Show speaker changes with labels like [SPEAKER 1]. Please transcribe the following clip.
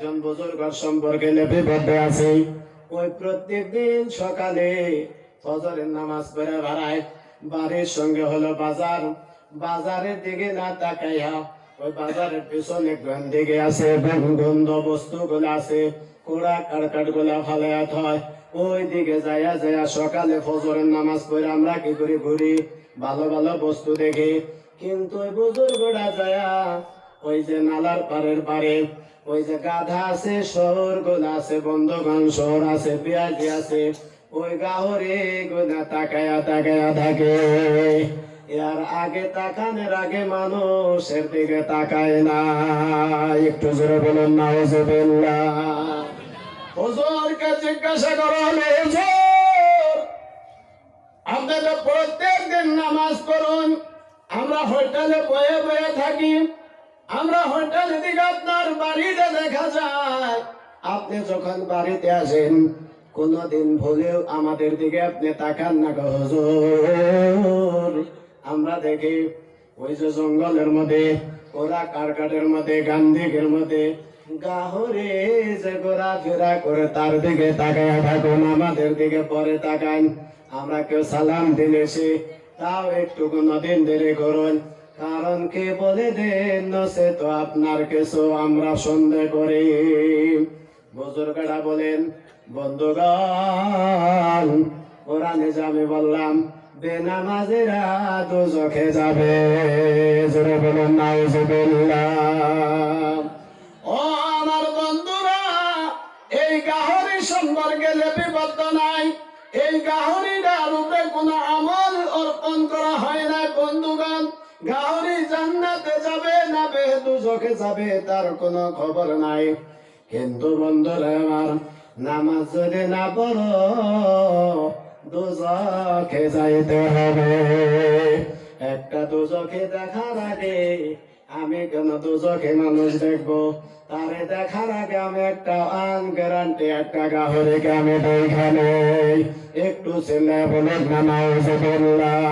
[SPEAKER 1] একজন বুজুর্গ সম্পর্কে লিপিবদ্ধ আছে। ওই প্রত্যেক দিন সকালে ফজরের নামাজ পড়ে বেড়ায়। বাড়ির সঙ্গে হলো বাজার। বাজারের দিকে না তাকাইয়া ওই বাজারের পিছনে কোন দিকে আছে, গন্ধ বস্তু গুলো আছে, কোড়া কারকাটগুলা ফালাইয়া থয় ওই দিকে যাইয়া যাইয়া সকালে ফজরের নামাজ পড়ে আমরা কি করি ঘুরি? ভালো ভালো বস্তু দেখি। কিন্তু ওই বুজুর্গরা যায়া ওই যে নালার পারের পারে, ওই যে গাধা আছে, শহর গোলা আছে, বন্ধগণ শহর আছে পেঁয়াজি আছে, ওই গাহরে গোনা তাকায়া তাকায়া থাকে। এর আগে তাকানোর আগে মানুষের দিকে তাকায় না। একটু জোরে বলুন না হুজুবিল্লাহ হুজুরকে জিজ্ঞাসা করা হলো, হুজুর আপনারা প্রত্যেক দিন নামাজ পড়ুন, আমরা হোটেলে বয়ে বয়ে থাকি আমরা হোটেলে দিকে আপনার বাড়িতে দেখা যায়, আপনি যখন বাড়িতে আসেন, কোনদিন ভুলেও আমাদের দিকে আপনি তাকান না আমরা দেখি ওই যে জঙ্গলের মধ্যে, ওরা কারকাটের মধ্যে গান্ধীকের মধ্যে, গাহরে যে ঘোরাফেরা করে তার দিকে তাকায় থাকুন, আমাদের দিকে পরে তাকান। আমরা কেউ সালাম দিলে সে, তাও একটু কোনদিন দেরি করুন কারণ কে বলে দেন সে তো আপনার কিছু আমরা সন্দেহ করি। বুজুর্গরা বলেন, বন্ধুগণ, কোরআনে যাবে বললাম, বেনামাজেরা দোজখে যাবে। জোরে বলুন, নাউজুবিল্লাহ। ও আমার বন্ধুরা, এই গাহরি সম্পর্কে লিপিবদ্ধ নাই। এই গাহরিটার রূপে কোনো আমল অর্পণ করা হয় না বন্ধুগণ গাহরি জান্নাতে যাবে দুজখে যাবে, তার কোনো খবর নাই। কিন্তু বন্ধুরা আমার, নামাজ যদি না পড়ো দুজখে যাইতে হবে। একটা দুজখে দেখার আগে আমি কেন দুজখে মানুষ দেখব? তারে দেখার আগে আমি একটা আন গ্যারান্টি, একটা গাহরিকে আমি দেখানে একটু ছেলে বলে না, নাউজুবিল্লাহ।